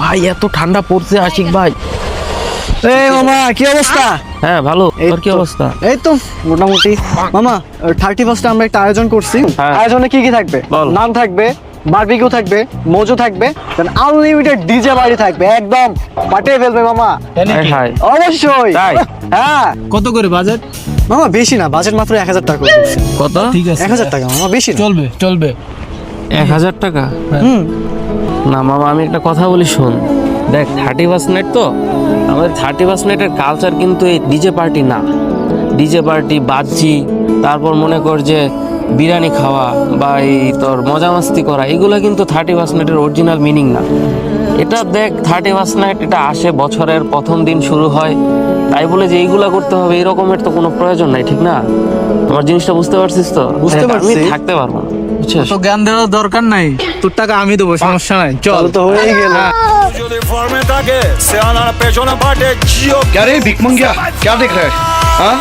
ভাই এত ঠান্ডা পড়ছে আশিক ভাই। এই মামা কি অবস্থা? হ্যাঁ ভালো। তোর কি অবস্থা? এই তো মোটামুটি। মামা থার্টি ফার্স্টে আমরা একটা আয়োজন করছি। হ্যাঁ। আয়োজনে কি কি থাকবে। নান থাকবে বারবিকিউ থাকবে মজু থাকবে আনলিমিটেড ডিজে বাড়ি থাকবে একদম। পাঠিয়ে ফেলবে মামা। হাই হাই অবশ্যই। তাই? হ্যাঁ। কত করে বাজেট মামা বেশি না বাজেট মাত্র এক হাজার টাকা কত? ঠিক আছে। এক হাজার টাকা মামা বেশি চলবে চলবে। এক হাজার টাকা? হুম। না মামা, আমি একটা কথা বলি, শোন। দেখ থার্টি ফার্স্ট তো, আমাদের থার্টি ফার্স্ট নাইটের কালচার কিন্তু এই ডিজে পার্টি না। ডিজে পার্টি বাজি, তারপর মনে কর যে বিরিয়ানি খাওয়া বা এই তোর মজা মাস্তি করা, এগুলো কিন্তু থার্টি ফার্স্ট নাইটের অরিজিনাল মিনিং না। এটা দেখ থার্টি ফার্স্ট নাইট এটা আসে বছরের প্রথম দিন শুরু হয়। তাই বলে যে এইগুলা করতে হবে এরকমের তো কোনো প্রয়োজন নাই ঠিক না? তোমার জিনিসটা বুঝতে পারছিস তো? বুঝতে পারছি। থাকতে পারব না তো জ্ঞান দেওয়ার দরকার নাই। তোর টাকা আমি দেবো সমস্যা নাই চল। তো হয়ে গেল। হ্যাঁ। যদি ফর্মে থাকে সে পেছনে পাটে জিও আরে ভিকমঙ্গিয়া কে দেখ রে হ্যাঁ